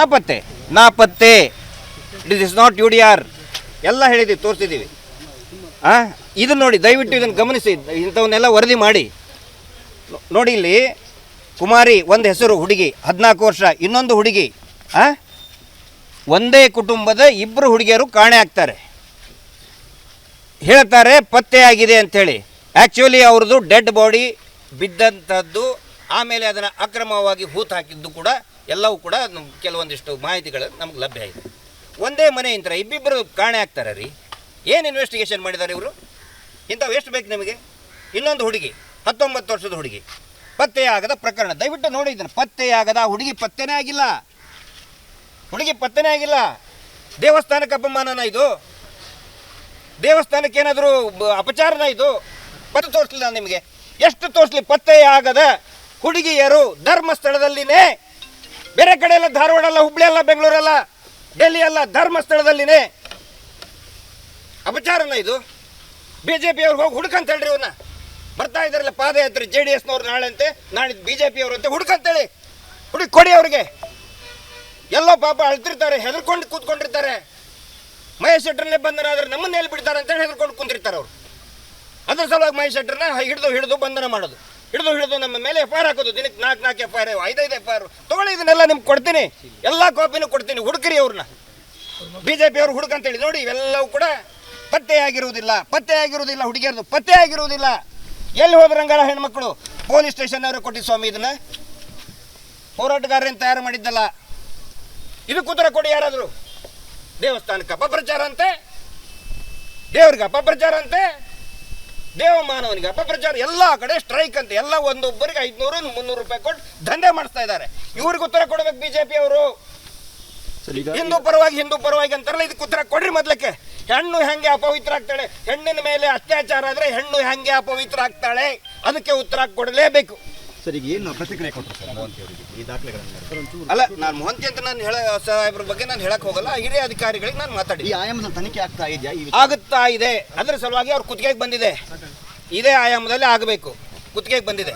ನಾಪತ್ತೆ. ನಾಪತ್ತೆ. It is not U D R ಎಲ್ಲ ಹೇಳಿದ್ದೀವಿ, ತೋರಿಸಿದ್ದೀವಿ. ಹಾಂ ಇದು ನೋಡಿ, ದಯವಿಟ್ಟು ಇದನ್ನು ಗಮನಿಸಿ, ಇಂಥವನ್ನೆಲ್ಲ ವರದಿ ಮಾಡಿ. ನೋಡಿ ಇಲ್ಲಿ, ಕುಮಾರಿ ಒಂದು ಹೆಸರು, ಹುಡುಗಿ, ಹದಿನಾಲ್ಕು ವರ್ಷ, ಇನ್ನೊಂದು ಹುಡುಗಿ ಹಾಂ ಒಂದೇ ಕುಟುಂಬದ ಇಬ್ಬರು ಹುಡುಗಿಯರು ಕಾಣೆ ಆಗ್ತಾರೆ. ಹೇಳ್ತಾರೆ ಪತ್ತೆಯಾಗಿದೆ ಅಂಥೇಳಿ. ಆ್ಯಕ್ಚುಲಿ ಅವ್ರದ್ದು ಡೆಡ್ ಬಾಡಿ ಬಿದ್ದಂಥದ್ದು, ಆಮೇಲೆ ಅದನ್ನು ಅಕ್ರಮವಾಗಿ ಹೂತು ಹಾಕಿದ್ದು ಕೂಡ ಎಲ್ಲವೂ ಕೂಡ ಕೆಲವೊಂದಿಷ್ಟು ಮಾಹಿತಿಗಳು ನಮ್ಗೆ ಲಭ್ಯ ಇದೆ. ಒಂದೇ ಮನೆ ಇಂತರ ಇಬ್ಬಿಬ್ಬರು ಕಾಣೆ ಆಗ್ತಾರೆ ರೀ. ಏನು ಇನ್ವೆಸ್ಟಿಗೇಷನ್ ಮಾಡಿದ್ದಾರೆ ಇವರು? ಇಂಥವು ಎಷ್ಟು ಬೇಕು ನಿಮಗೆ? ಇನ್ನೊಂದು ಹುಡುಗಿ, ಹತ್ತೊಂಬತ್ತು ವರ್ಷದ ಹುಡುಗಿ. ಪತ್ತೆಯಾಗದ ಪ್ರಕರಣ. ದಯವಿಟ್ಟು ನೋಡಿ ಇದನ್ನು. ಪತ್ತೆಯಾಗದ ಹುಡುಗಿ ಪತ್ತೆನೇ ಆಗಿಲ್ಲ. ಹುಡುಗಿ ಪತ್ತೆನೇ ಆಗಿಲ್ಲ. ದೇವಸ್ಥಾನಕ್ಕೆ ಅಪಮಾನನ ಇದು? ದೇವಸ್ಥಾನಕ್ಕೆ ಏನಾದರೂ ಅಪಚಾರನ ಇದು? ಪತ್ತೆ ತೋರಿಸಲಿಲ್ಲ ನಿಮಗೆ? ಎಷ್ಟು ತೋರಿಸ್ಲಿ ಪತ್ತೆಯಾಗದ ಹುಡುಗಿಯರು ಧರ್ಮಸ್ಥಳದಲ್ಲಿನೇ ಬೇರೆ ಕಡೆ ಎಲ್ಲ ಧಾರವಾಡ ಅಲ್ಲ ಹುಬ್ಳಿ ಅಲ್ಲ ಬೆಂಗಳೂರಲ್ಲ ಡೆಲ್ಲಿ ಅಲ್ಲ ಧರ್ಮಸ್ಥಳದಲ್ಲಿನೇ ಅಪಚಾರನ ಇದು. ಬಿ ಜೆ ಪಿಯವ್ರು ಹೋಗಿ ಹುಡುಕಂತ ಹೇಳ್ರಿ ಇವನ್ನ ಬರ್ತಾ ಇದ್ದಾರಲ್ಲ ಪಾದಯಾತ್ರೆ ಜೆ ಡಿ ಎಸ್ನವ್ರು ನಾಳೆ ಅಂತೆ ನಾಳಿದ್ದು ಬಿ ಜೆ ಪಿಯವ್ರಂತೆ ಹುಡುಕಂತೇಳಿ ಹುಡುಕಿ ಕೊಡಿ ಅವ್ರಿಗೆ. ಎಲ್ಲೋ ಪಾಪ ಅಳ್ತಿರ್ತಾರೆ, ಹೆದರ್ಕೊಂಡು ಕೂತ್ಕೊಂಡಿರ್ತಾರೆ. ಮಹೇಶ್ ಶೆಟ್ಟರ್ನೇ ಬಂಧನ ಆದ್ರೆ ನಮ್ಮನ್ನ ಎಲ್ಲಿ ಬಿಡ್ತಾರೆ ಅಂತೇಳಿ ಹೆದರ್ಕೊಂಡು ಕುಂತಿರ್ತಾರೆ ಅವರು. ಅದ್ರ ಸಲುವಾಗಿ ಮಹೇಶ್ ಶೆಟ್ಟರ್ನ ಹಿಡಿದು ಹಿಡಿದು ಬಂಧನ ಮಾಡೋದು. ಹಿಡಿದು ಹಿಡಿದು ನಮ್ಮ ಮೇಲೆ ಎಫ್ ಆರ್ ಹಾಕೋದು. ದಿನಕ್ಕೆ ನಾಲ್ಕು ನಾಲ್ಕು ಎಫ್ ಆರ್ ಐದೈದು ಎಫ್ ಆರ್ ತಗೊಳ್ಳಿ, ಇದನ್ನೆಲ್ಲ ನಿಮ್ಗೆ ಕೊಡ್ತೀನಿ. ಎಲ್ಲ ಕಾಪಿನೂ ಕೊಡ್ತೀನಿ, ಹುಡುಕ್ರಿ ಅವ್ರನ್ನ. ಬಿ ಜೆ ಪಿಯವರು ಹುಡುಕಂತೇಳಿ ನೋಡಿ, ಇವೆಲ್ಲವೂ ಕೂಡ ಪತ್ತೆಯಾಗಿರುವುದಿಲ್ಲ ಪತ್ತೆಯಾಗಿರುವುದಿಲ್ಲ ಹುಡುಗಿಯರದು ಪತ್ತೆಯಾಗಿರುವುದಿಲ್ಲ ಎಲ್ಲಿ ಹೋದ್ರಂಗಳ ಹೆಣ್ಮಕ್ಳು? ಪೊಲೀಸ್ ಸ್ಟೇಷನ್ ಅವರು ಕೊಟ್ಟಿದ್ದ ಸ್ವಾಮಿ, ಇದನ್ನ. ಹೋರಾಟಗಾರರನ್ನು ತಯಾರು ಮಾಡಿದ್ದಲ್ಲ? ಇದು ಕೂತರ ಕೊಡಿ ಯಾರಾದರೂ. ದೇವಸ್ಥಾನಕ್ಕೆ ಅಪಪ್ರಚಾರ ಅಂತೆ. ದೇವ್ರಿಗೆ ಅಪಪ್ರಚಾರ ಅಂತೆ. ದೇವಮಾನವನಿಗೆ ಅಪಪ್ರಚಾರ ಎಲ್ಲ ಕಡೆ ಸ್ಟ್ರೈಕ್ ಅಂತ ಎಲ್ಲ ಒಂದೊಬ್ಬರಿಗೆ ಐದುನೂರು ಮುನ್ನೂರು ರೂಪಾಯಿ ಕೊಟ್ಟು ದಂಧೆ ಮಾಡಿಸ್ತಾ ಇದ್ದಾರೆ. ಇವ್ರಿಗೆ ಉತ್ತರ ಕೊಡ್ಬೇಕು ಬಿಜೆಪಿ ಅವರು. ಹಿಂದೂ ಪರವಾಗಿ ಹಿಂದೂ ಪರವಾಗಿ ಅಂತಾರಲ್ಲ ಇದಕ್ಕೆ ಉತ್ತರ ಕೊಡ್ರಿ ಮೊದ್ಲಕ್ಕೆ. ಹೆಣ್ಣು ಹೆಂಗೆ ಅಪವಿತ್ರ ಆಗ್ತಾಳೆ ಹೆಣ್ಣಿನ ಮೇಲೆ ಅತ್ಯಾಚಾರ ಆದ್ರೆ ಹೆಣ್ಣು ಹೆಂಗೆ ಅಪವಿತ್ರ ಆಗ್ತಾಳೆ ಅದಕ್ಕೆ ಉತ್ತರ ಕೊಡಲೇಬೇಕು. ಸರ್ ಈಗ ಏನು ಪ್ರತಿಕ್ರಿಯೆ ಕೊಟ್ಟರು ಸರ್ ಮೋಹಂತಿ ಅವರಿಗೆ? ಈ ದಾಖಲೆಗಳನ್ನು ಅಲ್ಲ ನಾನು ಮೋಹಂತಿ ಅಂತ ನಾನು ಹೇಳ ಸಾಹೇಬ್ರ ಬಗ್ಗೆ ನಾನು ಹೇಳಕ್ ಹೋಗಲ್ಲ. ಹಿರಿಯ ಅಧಿಕಾರಿಗಳಿಗೆ ನಾನು ಮಾತಾಡಿ. ಈ ಆಯಾಮದ ತನಿಖೆ ಆಗ್ತಾ ಇದೆಯಾ? ಆಗುತ್ತಾ ಇದೆ. ಅದರ ಸಲುವಾಗಿ ಅವ್ರ ಕುತ್ತಿಗೆಗೆ ಬಂದಿದೆ. ಇದೇ ಆಯಾಮದಲ್ಲಿ ಆಗಬೇಕು. ಕುತ್ತಿಗೆಗೆ ಬಂದಿದೆ.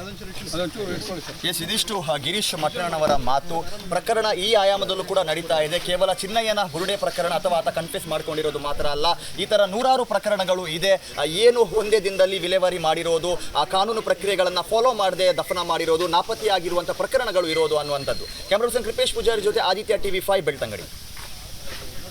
ಎಸ್ ಇದಿಷ್ಟು ಗಿರೀಶ್ ಮಠಣ್ಣನವರ ಮಾತು ಪ್ರಕರಣ ಈ ಆಯಾಮದಲ್ಲೂ ಕೂಡ ನಡೀತಾ ಇದೆ. ಕೇವಲ ಚಿನ್ನಯ್ಯನ ಹುರುಡೆ ಪ್ರಕರಣ ಅಥವಾ ಆತ ಕನ್ಫ್ಯೂಸ್ ಮಾಡ್ಕೊಂಡಿರೋದು ಮಾತ್ರ ಅಲ್ಲ, ಈ ತರ ನೂರಾರು ಪ್ರಕರಣಗಳು ಇದೆ. ಏನು ಒಂದೇ ದಿನದಲ್ಲಿ ವಿಲೇವಾರಿ ಮಾಡಿರೋದು, ಆ ಕಾನೂನು ಪ್ರಕ್ರಿಯೆಗಳನ್ನು ಫಾಲೋ ಮಾಡದೆ ದಫನ ಮಾಡಿರೋದು ನಾಪತ್ತೆಯಾಗಿರುವಂಥ ಪ್ರಕರಣಗಳು ಇರೋದು ಅನ್ನುವಂಥದ್ದು. ಕ್ಯಾಮ್ರಾ ಪರ್ಸನ್ ಕೃಪೇಶ್ ಪೂಜಾರಿ ಜೊತೆ ಆದಿತ್ಯ ಟಿವಿ ಫೈವ್ ಬೆಳ್ತಂಗಡಿ.